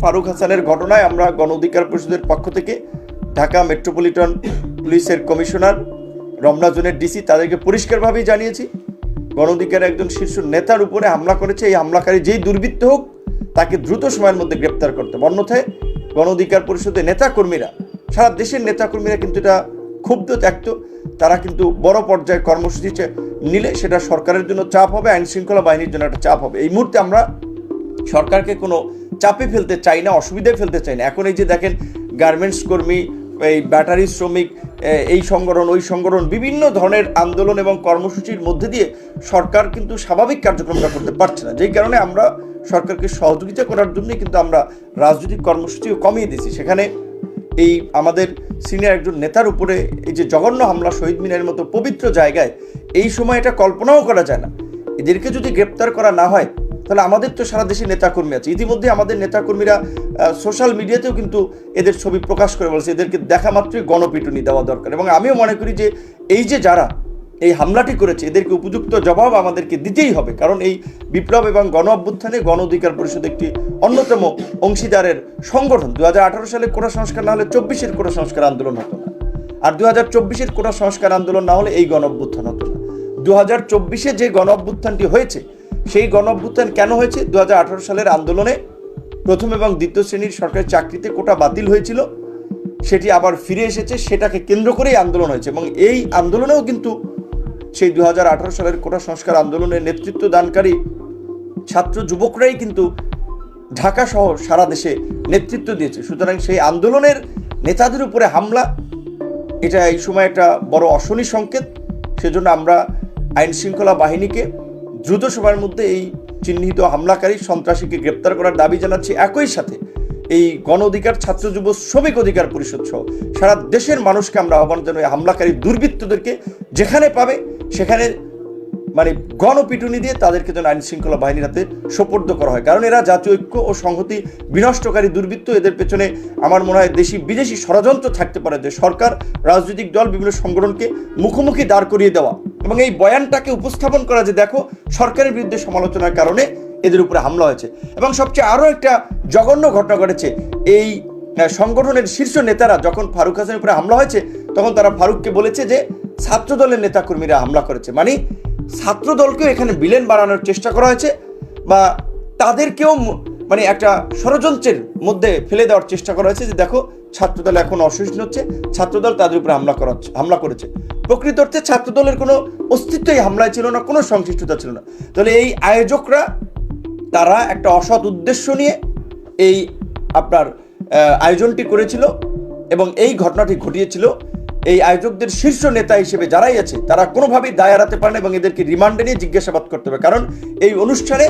ফারুক হাসানের ঘটনায় আমরা গণ অধিকার পরিষদের পক্ষ থেকে ঢাকা মেট্রোপলিটন পুলিশের কমিশনার রমনা জোনের ডিসি তাদেরকে পরিষ্কারভাবেই জানিয়েছি গণ অধিকারের একজন শীর্ষ নেতার উপরে হামলা করেছে, এই হামলাকারী যেই দুর্বৃত্ত হোক তাকে দ্রুত সময়ের মধ্যে গ্রেপ্তার করতে হবে। অন্যথায় গণ অধিকার পরিষদের নেতাকর্মীরা, সারা দেশের নেতাকর্মীরা কিন্তু এটা ক্ষুব্ধ, ত্যাক্ত তারা কিন্তু বড় পর্যায়ে কর্মসূচি নিলে সেটা সরকারের জন্য চাপ হবে আইন শৃঙ্খলা বাহিনীর জন্য একটা চাপ হবে এই মুহূর্তে আমরা সরকারকে কোনো চাপে ফেলতে চাই না, অসুবিধায় ফেলতে চাই না। এখন এই যে দেখেন গার্মেন্টস কর্মী, এই ব্যাটারি শ্রমিক এই সংগঠন, ওই সংগঠন, বিভিন্ন ধরনের আন্দোলন এবং কর্মসূচির মধ্যে দিয়ে সরকার কিন্তু স্বাভাবিক কার্যক্রমটা করতে পারছে না। যেই কারণে আমরা সরকারকে সহযোগিতা করার জন্যই কিন্তু আমরা রাজনৈতিক কর্মসূচিও কমিয়ে দিয়েছি। সেখানে এই আমাদের সিনিয়র একজন নেতার উপরে এই যে জঘন্য হামলা, শহীদ মিনারের মতো পবিত্র জায়গায় এই সময় এটা কল্পনাও করা যায় না। এদেরকে যদি গ্রেপ্তার করা না হয় তাহলে আমাদের তো সারা দেশে নেতাকর্মী আছে। ইতিমধ্যে আমাদের নেতাকর্মীরা সোশ্যাল মিডিয়াতেও কিন্তু এদের ছবি প্রকাশ করে বলছে, এদেরকে দেখা মাত্রই গণপিটুনি দেওয়া দরকার। এবং আমিও মনে করি যে এই যে যারা এই হামলাটি করেছে, এদেরকে উপযুক্ত জবাব আমাদেরকে দিতেই হবে। কারণ এই বিপ্লব এবং গণ অভ্যুত্থানে গণ অধিকার পরিষদ একটি অন্যতম অংশীদারের সংগঠন। দু হাজার আঠারো সালে কোটা সংস্কার না হলে চব্বিশের কোটা সংস্কার আন্দোলন হতো না। আর দু হাজার চব্বিশের কোটা সংস্কার আন্দোলন না হলে এই গণ অভ্যুত্থান হতো না। দু হাজার চব্বিশে যে গণ অভ্যুত্থানটি হয়েছে সেই গণ অভ্যুত্থান কেন হয়েছে? দু হাজার আঠারো সালের আন্দোলনে প্রথম এবং দ্বিতীয় শ্রেণির সরকারি চাকরিতে কোটা বাতিল হয়েছিল। সেটি আবার ফিরে এসেছে, সেটাকে কেন্দ্র করেই আন্দোলন হয়েছে এবং এই আন্দোলনেও কিন্তু সেই দু হাজার আঠেরো সালের কোটা সংস্কার আন্দোলনের নেতৃত্ব দানকারী ছাত্র যুবকরাই কিন্তু ঢাকা সহ সারা দেশে নেতৃত্ব দিয়েছে। সুতরাং সেই আন্দোলনের নেতাদের উপরে হামলা, এটা এই সময় একটা বড় অশনি সংকেত। সেজন্য আমরা আইন শৃঙ্খলা বাহিনীকে দ্রুত সময়ের মধ্যে এই চিহ্নিত হামলাকারী সন্ত্রাসীকে গ্রেপ্তার করার দাবি জানাচ্ছি একই সাথে এই গণ অধিকার, ছাত্র যুব, শ্রমিক অধিকার পরিষদ সহ সারা দেশের মানুষকে আমরা আহ্বান জানাই হামলাকারী দুর্বৃত্তদেরকে যেখানে পাবে সেখানে মানে গণপিটুনি দিয়ে তাদেরকে যেন আইন শৃঙ্খলা বাহিনীর হাতে সোপর্দ করা হয়। কারণ এরা জাতীয় ঐক্য ও সংহতি বিনষ্টকারী দুর্বৃত্ত, এদের পেছনে আমার মনে হয় দেশি বিদেশি ষড়যন্ত্র থাকতে পারে যে সরকার, রাজনৈতিক দল, বিভিন্ন সংগঠনকে মুখোমুখি দাঁড় করিয়ে দেওয়া। এবং এই বয়ানটাকে উপস্থাপন করা যে দেখো, সরকারের বিরুদ্ধে সমালোচনার কারণে এদের উপরে হামলা হয়েছে। এবং সবচেয়ে আরও একটা জঘন্য ঘটনা ঘটেছে, এই সংগঠনের শীর্ষ নেতারা যখন ফারুক হাসানের উপরে হামলা হয়েছে, তখন তারা ফারুককে বলেছে যে ছাত্র দলের নেতাকর্মীরা হামলা করেছে। মানে ছাত্র দলকেও এখানে বিলেন বানানোর চেষ্টা করা হয়েছে বা তাদেরকেও মানে একটা ষড়যন্ত্রের মধ্যে ফেলে দেওয়ার চেষ্টা করা হয়েছে যে দেখো, ছাত্রদল এখন অসহিষ্ণু হচ্ছে, ছাত্রদল তাদের উপরে হামলা করা হামলা করেছে। প্রকৃত অর্থে ছাত্রদলের কোনো অস্তিত্বই হামলায় ছিল না, কোনো সংশ্লিষ্টতা ছিল না। তাহলে এই আয়োজকরা, তারা একটা অসৎ উদ্দেশ্য নিয়ে এই আপনার আয়োজনটি করেছিল এবং এই ঘটনাটি ঘটিয়েছিল। এই আয়োজকদের শীর্ষ নেতা হিসেবে যারাই আছে, তারা কোনোভাবেই দায় এড়াতে পারে না এবং এদেরকে রিমান্ডে নিয়ে জিজ্ঞাসাবাদ করতে হবে। কারণ এই অনুষ্ঠানে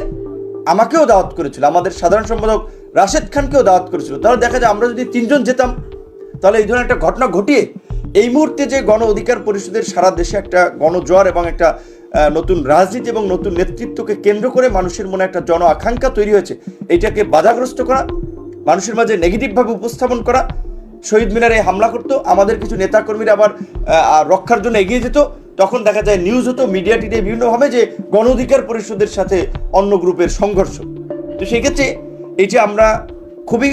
আমাকেও দাওয়াত করেছিল, আমাদের সাধারণ সম্পাদক রাশেদ খানকেও দাওয়াত করেছিল। তাহলে দেখা যায় আমরা যদি তিনজন যেতাম, তাহলে এই ধরনের একটা ঘটনা ঘটিয়ে এই মুহূর্তে যে গণ অধিকার পরিষদের সারা দেশে একটা গণজোয়ার এবং একটা নতুন রাজনীতি এবং নতুন নেতৃত্বকে কেন্দ্র করে মানুষের মনে একটা জন আকাঙ্ক্ষা তৈরি হয়েছে, এটাকে বাধাগ্রস্ত করা, মানুষের মাঝে নেগেটিভভাবে উপস্থাপন করা শহীদ মিনারে হামলা করতো, আমাদের কিছু নেতাকর্মীরা আবার রক্ষার জন্য এগিয়ে যেত। তখন দেখা যায় নিউজ হতো মিডিয়া টিডিয়া বিভিন্নভাবে যে গণ অধিকার পরিষদের সাথে অন্য গ্রুপের সংঘর্ষ। তো সেক্ষেত্রে এই যে আমরা খুবই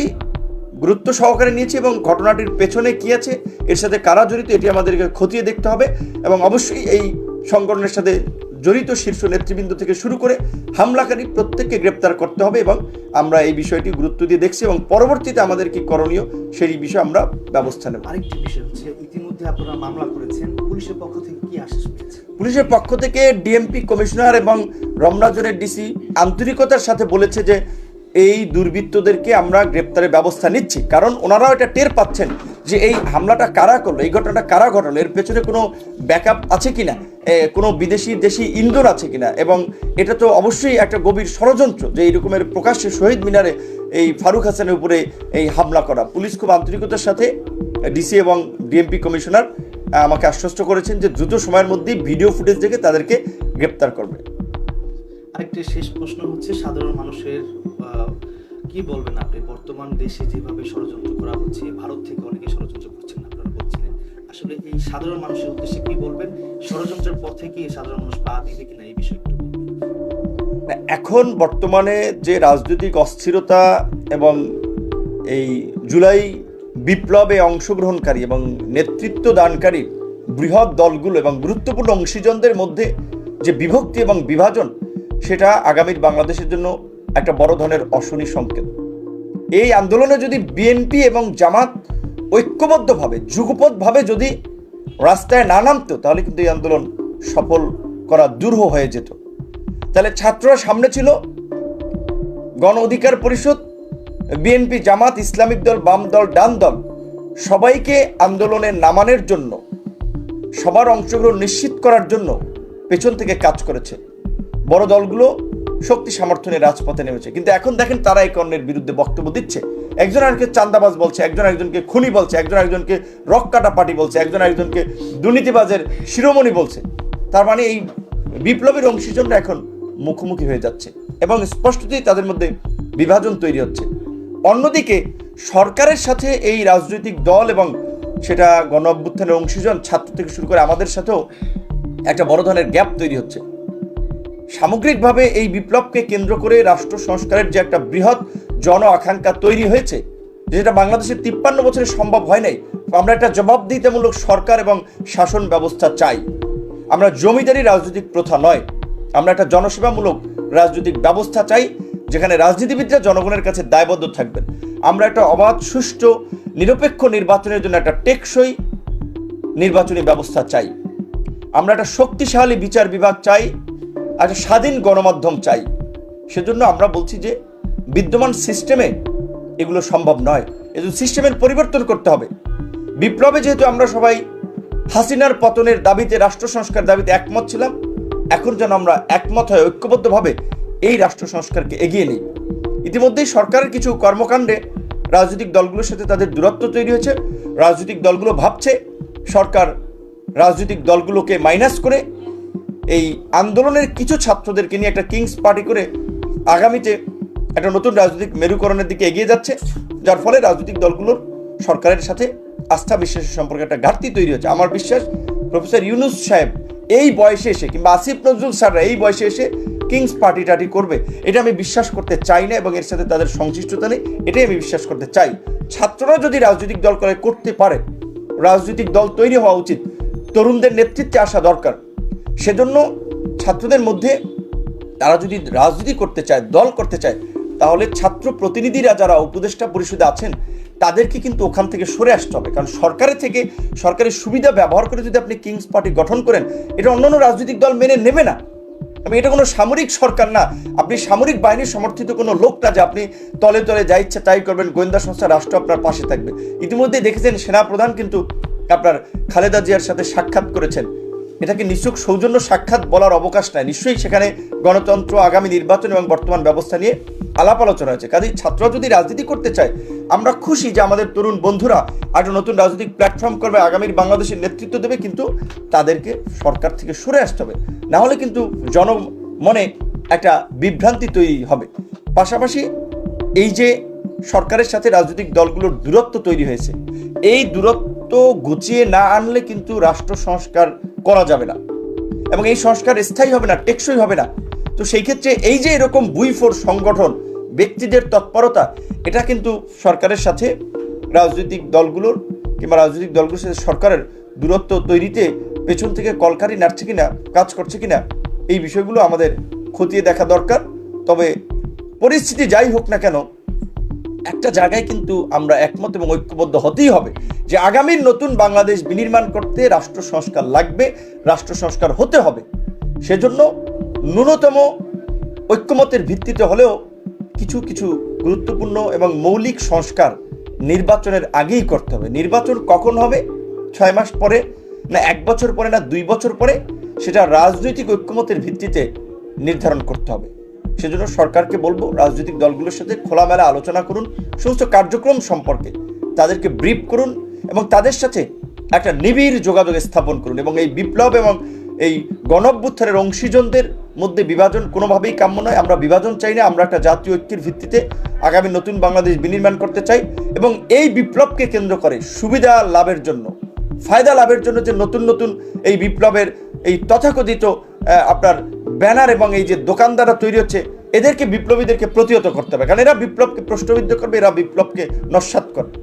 গুরুত্ব সহকারে নিয়েছি এবং ঘটনাটির পেছনে কি আছে, এর সাথে কারা জড়িত, এটি আমাদেরকে খতিয়ে দেখতে হবে এবং অবশ্যই এই সংগঠনের সাথে জড়িত শীর্ষ নেতৃবৃন্দ থেকে শুরু করে হামলাকারী প্রত্যেককে গ্রেপ্তার করতে হবে এবং আমরা এই বিষয়টি গুরুত্ব দিয়ে দেখছি এবং পরবর্তীতে আমাদের কি করণীয় সেই বিষয়ে আমরা ব্যবস্থা নেব। আরেকটি বিষয় হচ্ছে ইতিমধ্যে আপনারা মামলা করেছেন পুলিশের পক্ষ থেকে কি আশ্বাস পুলিশের পক্ষ থেকে ডিএমপি কমিশনার এবং রমনাজনের ডিসি আন্তরিকতার সাথে বলেছে যে এই দুর্বৃত্তদেরকে আমরা গ্রেপ্তারের ব্যবস্থা নিচ্ছি। কারণ ওনারাও এটা টের পাচ্ছেন যে এই হামলাটা কারা করল এই ঘটনাটা কারা ঘটালো এর পেছনে কোনো ব্যাকআপ আছে কিনা। এ, কোনো বিদেশি, দেশি ইন্দোর আছে কিনা? এবং এটা তো অবশ্যই একটা গভীর ষড়যন্ত্র যে এই রকমের প্রকাশ্যে শহীদ মিনারে এই ফারুক হাসানের উপরে এই হামলা করা। পুলিশ খুব আন্তরিকতার সাথে ডিসি এবং ডিএমপি কমিশনার আমাকে আশ্বস্ত করেছেন যে দ্রুত সময়ের মধ্যেই ভিডিও ফুটেজ দেখে তাদেরকে গ্রেপ্তার করবে। আরেকটি শেষ প্রশ্ন হচ্ছে, সাধারণ মানুষের কি বলবেন আপনি? বর্তমান দেশে যেভাবে ষড়যন্ত্র করা হচ্ছে, ভারত থেকে অনেকে ষড়যন্ত্র আসলে এই সাধারণ মানুষের উদ্দেশ্যে কি বলবেন? ষড়যন্ত্রের পথে কি সাধারণ মানুষ পা দিবে কিনা এই বিষয়ে এখন বর্তমানে যে রাজনৈতিক অস্থিরতা এবং এই জুলাই বিপ্লবে অংশগ্রহণকারী এবং নেতৃত্ব দানকারী বৃহৎ দলগুলো এবং গুরুত্বপূর্ণ অংশীজনদের মধ্যে যে বিভক্তি এবং বিভাজন, সেটা আগামীর বাংলাদেশের জন্য একটা বড় ধরনের অশনি সংকেত। এই আন্দোলনে যদি বিএনপি এবং জামাত ঐক্যবদ্ধভাবে যুগপথভাবে যদি রাস্তায় না নামতো, তাহলে কিন্তু এই আন্দোলন সফল করা দুরূহ হয়ে যেত। তাহলে ছাত্ররা সামনে ছিল, গণ অধিকার পরিষদ বিএনপি জামাত, ইসলামিক দল, বাম দল, ডান দল, সবাইকে আন্দোলনে নামানোর জন্য, সবার অংশগ্রহণ নিশ্চিত করার জন্য পেছন থেকে কাজ করেছে। বড় দলগুলো শক্তি সামর্থ্য নিয়ে রাজপথে নেমেছে। কিন্তু এখন দেখেন তারা এই কর্ণের বিরুদ্ধে বক্তব্য দিচ্ছে। একজন আরেককে চান্দাবাজ বলছে, একজন একজনকে খুনি বলছে, একজন একজনকে রক কাটা পার্টি বলছে, একজন একজনকে দুর্নীতিবাজের শিরোমণি বলছে। তার মানে এই বিপ্লবীর অংশীজনরা এখন মুখোমুখি হয়ে যাচ্ছে এবং স্পষ্টতই তাদের মধ্যে বিভাজন তৈরি হচ্ছে। অন্যদিকে সরকারের সাথে এই রাজনৈতিক দল এবং সেটা গণ অভ্যুত্থানের অংশীজন ছাত্র থেকে শুরু করে আমাদের সাথেও একটা বড় ধরনের গ্যাপ তৈরি হচ্ছে। সামগ্রিকভাবে এই বিপ্লবকে কেন্দ্র করে রাষ্ট্র সংস্কারের যে একটা বৃহৎ জন আকাঙ্ক্ষা তৈরি হয়েছে, যেটা বাংলাদেশের তিপ্পান্ন বছরে সম্ভব হয় নাই আমরা একটা জবাবদিহিতামূলক সরকার এবং শাসন ব্যবস্থা চাই। আমরা জমিদারি রাজনৈতিক প্রথা নয়, আমরা একটা জনসেবামূলক রাজনৈতিক ব্যবস্থা চাই, যেখানে রাজনীতিবিদরা জনগণের কাছে দায়বদ্ধ থাকবেন। আমরা একটা অবাধ, সুষ্ঠু, নিরপেক্ষ নির্বাচনের জন্য একটা টেকসই নির্বাচনী ব্যবস্থা চাই। আমরা একটা শক্তিশালী বিচার বিভাগ চাই একটা স্বাধীন গণমাধ্যম চাই। সেজন্য আমরা বলছি যে বিদ্যমান সিস্টেমে এগুলো সম্ভব নয়। এজন্য সিস্টেমের পরিবর্তন করতে হবে। বিপ্লবে যেহেতু আমরা সবাই হাসিনার পতনের দাবিতে, রাষ্ট্র সংস্কার দাবিতে একমত ছিলাম, এখন যেন আমরা একমত হয়ে, ঐক্যবদ্ধভাবে এই রাষ্ট্র সংস্কারকে এগিয়ে নিই। ইতিমধ্যেই সরকারের কিছু কর্মকাণ্ডে রাজনৈতিক দলগুলোর সাথে তাদের দূরত্ব তৈরি হয়েছে। রাজনৈতিক দলগুলো ভাবছে সরকার রাজনৈতিক দলগুলোকে মাইনাস করে এই আন্দোলনের কিছু ছাত্রদেরকে নিয়ে একটা কিংস পার্টি করে আগামীতে একটা নতুন রাজনৈতিক মেরুকরণের দিকে এগিয়ে যাচ্ছে, যার ফলে রাজনৈতিক দলগুলোর সরকারের সাথে আস্থা বিশ্বাসের সম্পর্কে একটা ঘাটতি তৈরি হচ্ছে। আমার বিশ্বাস প্রফেসর ইউনুস সাহেব এই বয়সে এসে কিংবা আসিফ নজরুল স্যাররা এই বয়সে এসে কিংস পার্টি টাটি করবে, এটা আমি বিশ্বাস করতে চাই না এবং এর সাথে তাদের সংশ্লিষ্টতা নেই, এটাই আমি বিশ্বাস করতে চাই। ছাত্ররা যদি রাজনৈতিক দল করে করতে পারে, রাজনৈতিক দল তৈরি হওয়া উচিত। তরুণদের নেতৃত্বে আসা দরকার। সেজন্য ছাত্রদের মধ্যে তারা যদি রাজনীতি করতে চায়, দল করতে চায়, তাহলে ছাত্র প্রতিনিধিরা যারা উপদেষ্টা পরিষদে আছেন, তাদেরকে কিন্তু ওখান থেকে সরে আসতে হবে। কারণ সরকারের থেকে সরকারের সুবিধা ব্যবহার করে যদি আপনি কিংস পার্টি গঠন করেন, এটা অন্যান্য রাজনৈতিক দল মেনে নেবে না। আমি, এটা কোনো সামরিক সরকার না। আপনি সামরিক বাহিনীর সমর্থিত কোনো লোক না যে আপনি তলে তলে যা ইচ্ছা তাই করবেন, গোয়েন্দা সংস্থা, রাষ্ট্র আপনার পাশে থাকবে। ইতিমধ্যে দেখেছেন সেনাপ্রধান কিন্তু আপনার খালেদা জিয়ার সাথে সাক্ষাৎ করেছেন। এটাকে নিশ্চয় সৌজন্য সাক্ষাৎ বলার অবকাশ নাই নিশ্চয়ই সেখানে গণতন্ত্র, আগামী নির্বাচন এবং বর্তমান ব্যবস্থা নিয়ে আলাপ আলোচনা হয়েছে। কাজেই ছাত্ররা যদি রাজনীতি করতে চায়, আমরা খুশি যে আমাদের তরুণ বন্ধুরা একটা নতুন রাজনৈতিক প্ল্যাটফর্ম করবে, আগামীর বাংলাদেশের নেতৃত্ব দেবে, কিন্তু তাদেরকে সরকার থেকে সরে আসতে হবে। না হলে কিন্তু জনমনে একটা বিভ্রান্তি তৈরি হবে। পাশাপাশি এই যে সরকারের সাথে রাজনৈতিক দলগুলোর দূরত্ব তৈরি হয়েছে, এই দূরত্ব গুছিয়ে না আনলে কিন্তু রাষ্ট্র সংস্কার করা যাবে না। এবং এই সংস্কার স্থায়ী হবে না, টেকসই হবে না। তো সেই ক্ষেত্রে এই যে এরকম বুইফোর সংগঠন, ব্যক্তিদের তৎপরতা, এটা কিন্তু সরকারের সাথে, রাজনৈতিক দলগুলোর কিংবা রাজনৈতিক দলগুলোর সাথে সরকারের দূরত্ব তৈরিতে পেছন থেকে কলকারি নাড়ছে কিনা, কাজ করছে কিনা, এই বিষয়গুলো আমাদের খতিয়ে দেখা দরকার। তবে পরিস্থিতি যাই হোক না কেন একটা জায়গায় কিন্তু আমরা একমত এবং ঐক্যবদ্ধ হতেই হবে যে আগামীর নতুন বাংলাদেশ বিনির্মাণ করতে রাষ্ট্র সংস্কার লাগবে, রাষ্ট্র সংস্কার হতে হবে। সেজন্য ন্যূনতম ঐক্যমতের ভিত্তিতে হলেও কিছু কিছু গুরুত্বপূর্ণ এবং মৌলিক সংস্কার নির্বাচনের আগেই করতে হবে। নির্বাচন কখন হবে? ছয় মাস পরে না এক বছর পরে না দুই বছর পরে? সেটা রাজনৈতিক ঐক্যমতের ভিত্তিতে নির্ধারণ করতে হবে। সেজন্য সরকারকে বলব, রাজনৈতিক দলগুলোর সাথে খোলামেলা আলোচনা করুন, সমস্ত কার্যক্রম সম্পর্কে তাদেরকে ব্রিফ করুন এবং তাদের সাথে একটা নিবিড় যোগাযোগ স্থাপন করুন এবং এই বিপ্লব এবং এই গণঅভ্যুত্থানের অংশীজনদের মধ্যে বিভাজন কোনোভাবেই কাম্য নয়। আমরা বিভাজন চাই না, আমরা একটা জাতীয় ঐক্যের ভিত্তিতে আগামী নতুন বাংলাদেশ বিনির্মাণ করতে চাই এবং এই বিপ্লবকে কেন্দ্র করে সুবিধা লাভের জন্য, ফায়দা লাভের জন্য যে নতুন নতুন এই বিপ্লবের এই তথাকথিত আপনার ব্যানার এবং এই যে দোকানদাররা তৈরি হচ্ছে, এদেরকে বিপ্লবীদেরকে প্রতিহত করতে হবে। কারণ এরা বিপ্লবকে প্রশ্নবিদ্ধ করবে, এরা বিপ্লবকে নস্বাত করবে।